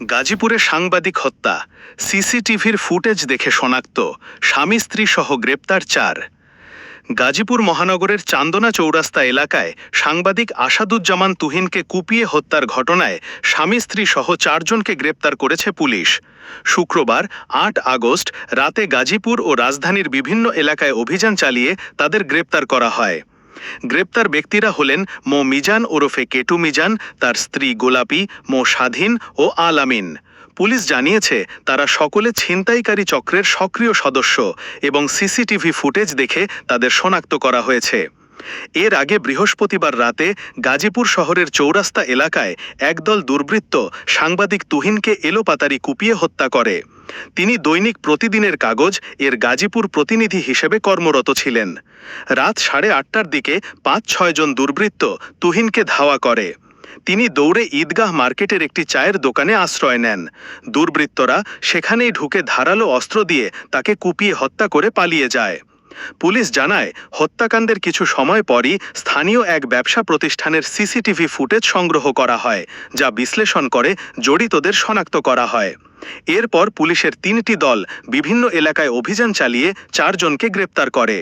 গাজীপুরে সাংবাদিক হত্যা, সিসিটিভির ফুটেজ দেখে শনাক্ত, স্বামী স্ত্রী সহ গ্রেপ্তার চার। গাজীপুর মহানগরের চান্দনা চৌরাস্তা এলাকায় সাংবাদিক আসাদুজ্জামান তুহিনকে কুপিয়ে হত্যার ঘটনায় স্বামী স্ত্রী সহ চারজনকে গ্রেপ্তার করেছে পুলিশ। শুক্রবার, আট আগস্ট, রাতে গাজীপুর ও রাজধানীর বিভিন্ন এলাকায় অভিযান চালিয়ে তাদের গ্রেপ্তার করা হয়। গ্রেপ্তার ব্যক্তিরা হলেন মো মিজান ওরফে কেটু মিজান, তার স্ত্রী গোলাপি, মো স্বাধীন ও আলামিন। পুলিশ জানিয়েছে, তারা সকলে ছিনতাইকারী চক্রের সক্রিয় সদস্য এবং সিসিটিভি ফুটেজ দেখে তাদের শনাক্ত করা হয়েছে। এর আগে বৃহস্পতিবার রাতে গাজীপুর শহরের চৌরাস্তা এলাকায় একদল দুর্বৃত্ত সাংবাদিক তুহিনকে এলোপাতারি কুপিয়ে হত্যা করে। তিনি দৈনিক প্রতিদিনের কাগজ এর গাজীপুর প্রতিনিধি হিসেবে কর্মরত ছিলেন। রাত সাড়ে আটটার দিকে পাঁচ ছয়জন দুর্বৃত্ত তুহিনকে ধাওয়া করে। তিনি দৌড়ে ঈদগাহ মার্কেটের একটি চায়ের দোকানে আশ্রয় নেন। দুর্বৃত্তরা সেখানেই ঢুকে ধারালো অস্ত্র দিয়ে তাকে কুপিয়ে হত্যা করে পালিয়ে যায়। পুলিশ জানায়, হত্যাকাণ্ডের কিছু সময় পরই স্থানীয় এক ব্যবসা প্রতিষ্ঠানের সিসিটিভি ফুটেজ সংগ্রহ করা হয়, যা বিশ্লেষণ করে জড়িতদের শনাক্ত করা হয়। এরপর পুলিশের তিনটি দল বিভিন্ন এলাকায় অভিযান চালিয়ে চারজনকে গ্রেপ্তার করে।